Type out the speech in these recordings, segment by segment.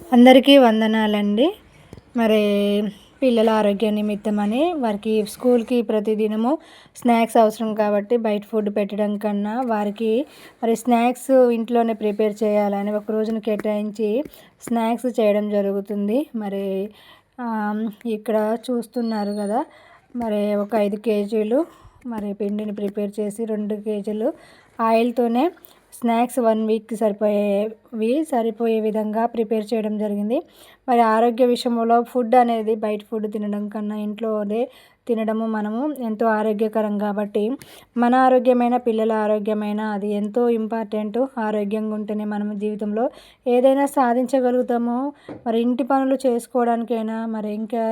అందరికీ వందనాలండి. మరి పిల్లల ఆరోగ్య నిమిత్తమని వారికి స్కూల్కి ప్రతిదినము స్నాక్స్ అవసరం కాబట్టి బయట ఫుడ్ పెట్టడం కన్నా వారికి మరి స్నాక్స్ ఇంట్లోనే ప్రిపేర్ చేయాలని ఒక రోజును కేటాయించి స్నాక్స్ చేయడం జరుగుతుంది. మరి ఇక్కడ చూస్తున్నారు కదా మరి ఒక ఐదు కేజీలు మరి పిండిని ప్రిపేర్ చేసి రెండు కేజీలు ఆయిల్తోనే స్నాక్స్ వన్ వీక్కి సరిపోయేవి సరిపోయే విధంగా ప్రిపేర్ చేయడం జరిగింది. మరి ఆరోగ్య విషయంలో ఫుడ్ అనేది బయట ఫుడ్ తినడం కన్నా ఇంట్లోనే తినడము మనము ఎంతో ఆరోగ్యకరం కాబట్టి మన ఆరోగ్యమైన పిల్లల ఆరోగ్యమైన అది ఎంతో ఇంపార్టెంట్ ఆరోగ్యంగా ఉంటేనే మనము జీవితంలో ఏదైనా సాధించగలుగుతాము. మరి ఇంటి పనులు చేసుకోవడానికైనా మరి ఇంకా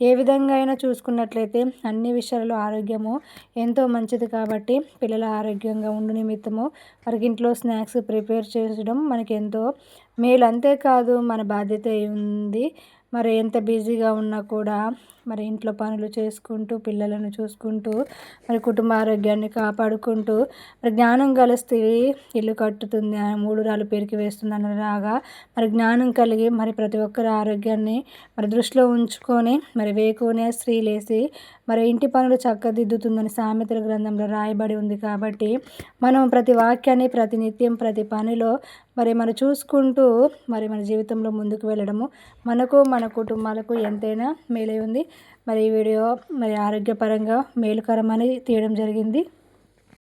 ఏ విధంగా అయినా చూసుకున్నట్లయితే అన్ని విషయాలలో ఆరోగ్యము ఎంతో మంచిది కాబట్టి పిల్లల ఆరోగ్యంగా ఉండు నిమిత్తము. వారికి ఇంట్లో స్నాక్స్ ప్రిపేర్ చేయడం మనకి ఎంతో మేలు. అంతేకాదు మన బాధ్యత ఉంది మరి ఎంత బిజీగా ఉన్నా కూడా మరి ఇంట్లో పనులు చేసుకుంటూ పిల్లలను చూసుకుంటూ మరి కుటుంబ ఆరోగ్యాన్ని కాపాడుకుంటూ మరి జ్ఞానం గల స్త్రీ ఇల్లు కట్టుతుంది మూడు రాళ్ళు పెరికి వేస్తుంది అన్నలాగా మరి జ్ఞానం కలిగి మరి ప్రతి ఒక్కరి ఆరోగ్యాన్ని మరి దృష్టిలో ఉంచుకొని మరి వేకునే స్త్రీ లేసి మరి ఇంటి పనులు చక్కదిద్దుతుందని సామెతల గ్రంథంలో రాయబడి ఉంది కాబట్టి మనం ప్రతి వాక్యాన్ని ప్రతి నిత్యం ప్రతి పనిలో మరి మనం చూసుకుంటూ మరి మన జీవితంలో ముందుకు వెళ్ళడము. మనకు మన కుటుంబాలకు ఎంతైనా మేలై ఉంది. మరి ఈ వీడియో మరి ఆరోగ్యపరంగా మేలుకరమని తీయడం జరిగింది.